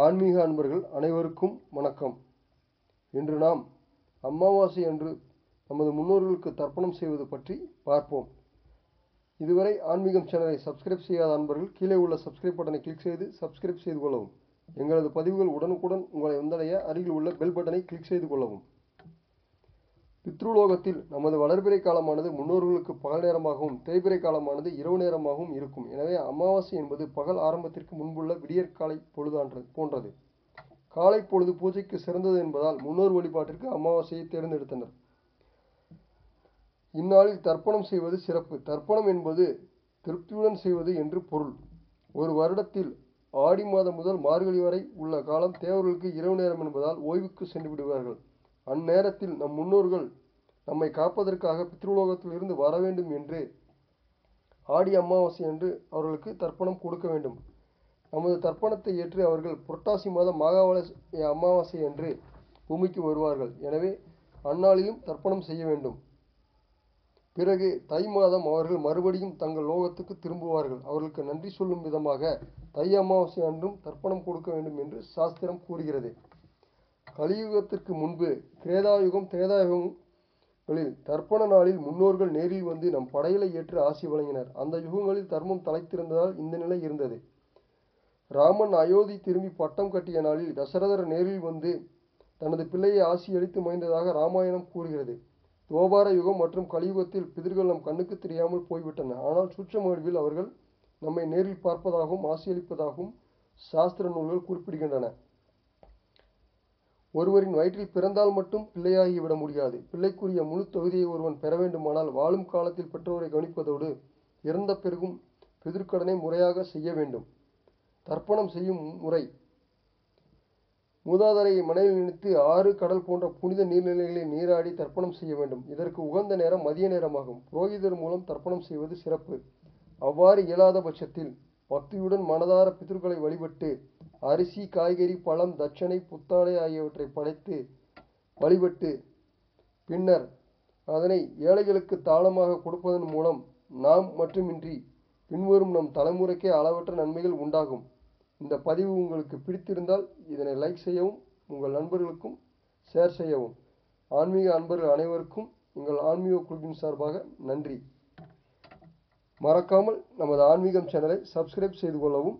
ஆன்மீக அன்பர்கள் அனைவருக்கும் வணக்கம். இன்று நாம் அமாவாசை அன்று நமது முன்னோர்களுக்கு தர்ப்பணம் செய்வது பற்றி பார்ப்போம். இதுவரை ஆன்மீகம் சேனலை சப்ஸ்கிரைப் செய்யாத அன்பர்கள் கீழே உள்ள சப்ஸ்கிரைப் பட்டனை கிளிக் செய்து சப்ஸ்கிரைப் செய்து கொள்ளவும். எங்களது பதிவுகள் உடனுக்குடன் உங்களை வந்தடைய அருகில் உள்ள பெல் பட்டனை கிளிக் செய்து கொள்ளவும். பித்ருலோகத்தில் நமது வளர்பிறை காலமானது முன்னோர்களுக்கு பகல் நேரமாகவும் தேய்பிறை காலமானது இரவு நேரமாகவும் இருக்கும். எனவே அமாவாசை என்பது பகல் ஆரம்பத்திற்கு முன்புள்ள விடியற்காலை பொழுதான்றது போன்றது. காலை பொழுது பூஜைக்கு சிறந்தது என்பதால் முன்னோர் வழிபாட்டிற்கு அமாவாசையை தேர்ந்தெடுத்தனர். இந்நாளில் தர்ப்பணம் செய்வது சிறப்பு. தர்ப்பணம் என்பது திருப்தியுடன் செய்வது என்று பொருள். ஒரு வருடத்தில் ஆடி மாதம் முதல் மார்கழி வரை உள்ள காலம் தேவர்களுக்கு இரவு நேரம் என்பதால் ஓய்வுக்கு சென்று விடுவார்கள். அந்நேரத்தில் நம் முன்னோர்கள் நம்மை காப்பதற்காக பித்ருலோகத்தில் இருந்து வர வேண்டும் என்று ஆடி அமாவாசை என்று அவர்களுக்கு தர்ப்பணம் கொடுக்க வேண்டும். நமது தர்ப்பணத்தை ஏற்று அவர்கள் புரட்டாசி மாதம் மாகாவள அமாவாசை அன்று பூமிக்கு வருவார்கள். எனவே அந்நாளிலும் தர்ப்பணம் செய்ய வேண்டும். பிறகு தை மாதம் அவர்கள் மறுபடியும் தங்கள் லோகத்துக்கு திரும்புவார்கள். அவர்களுக்கு நன்றி சொல்லும் விதமாக தை அமாவாசை அன்றும் தர்ப்பணம் கொடுக்க வேண்டும் என்று சாஸ்திரம் கூறுகிறது. கலியுகத்திற்கு முன்பு கிரேதாயுகம் களில் தர்ப்பண நாளில் முன்னோர்கள் நேரில் வந்து நம் படையலை ஏற்று ஆசி வழங்கினர். அந்த யுகங்களில் தர்மம் தலைத்திருந்ததால் இந்த நிலை இருந்தது. ராமன் அயோத்தி திரும்பி பட்டம் கட்டிய நாளில் தசரதர் நேரில் வந்து தனது பிள்ளையை ஆசி அளித்து ராமாயணம் கூறுகிறது. துவோபார யுகம் மற்றும் கலியுகத்தில் பிதிர்கள் நம் கண்ணுக்கு தெரியாமல் போய்விட்டன. ஆனால் சூட்சம அவர்கள் நம்மை நேரில் பார்ப்பதாகவும் ஆசியளிப்பதாகவும் சாஸ்திர நூல்கள் குறிப்பிடுகின்றன. ஒருவரின் வயிற்றில் பிறந்தால் மட்டும் பிள்ளையாகி விட முடியாது. பிள்ளைக்குரிய முழு தொகுதியை ஒருவன் பெற வேண்டுமானால் வாழும் காலத்தில் பெற்றோரை கவனிப்பதோடு இறந்த பிறகும் பிதிர்க்கடனை முறையாக செய்ய வேண்டும். தர்ப்பணம் செய்யும் முறை. மூதாதரையை மனையில் நினைத்து ஆறு கடல் போன்ற புனித நீர்நிலைகளில் நீராடி தர்ப்பணம் செய்ய வேண்டும். இதற்கு உகந்த நேரம் மதிய நேரமாகும். புரோகிதர் மூலம் தர்ப்பணம் செய்வது சிறப்பு. அவ்வாறு இயலாத பட்சத்தில் பக்தியுடன் மனதார பிதர்களை வழிபட்டு அரிசி காய்கறி பழம் தட்சணை புத்தாடை ஆகியவற்றை படைத்து வழிபட்டு பின்னர் அதனை ஏழைகளுக்கு தாளமாக கொடுப்பதன் மூலம் நாம் மட்டுமின்றி பின்வரும் நம் தலைமுறைக்கே அளவற்ற நன்மைகள் உண்டாகும். இந்த பதிவு உங்களுக்கு பிடித்திருந்தால் இதனை லைக் செய்யவும் உங்கள் நண்பர்களுக்கும் ஷேர் செய்யவும். ஆன்மீக அன்பர்கள் அனைவருக்கும் எங்கள் ஆன்மீக குழுவின் சார்பாக நன்றி. மறக்காமல் நமது ஆன்மீகம் சேனலை சப்ஸ்கிரைப் செய்து கொள்ளவும்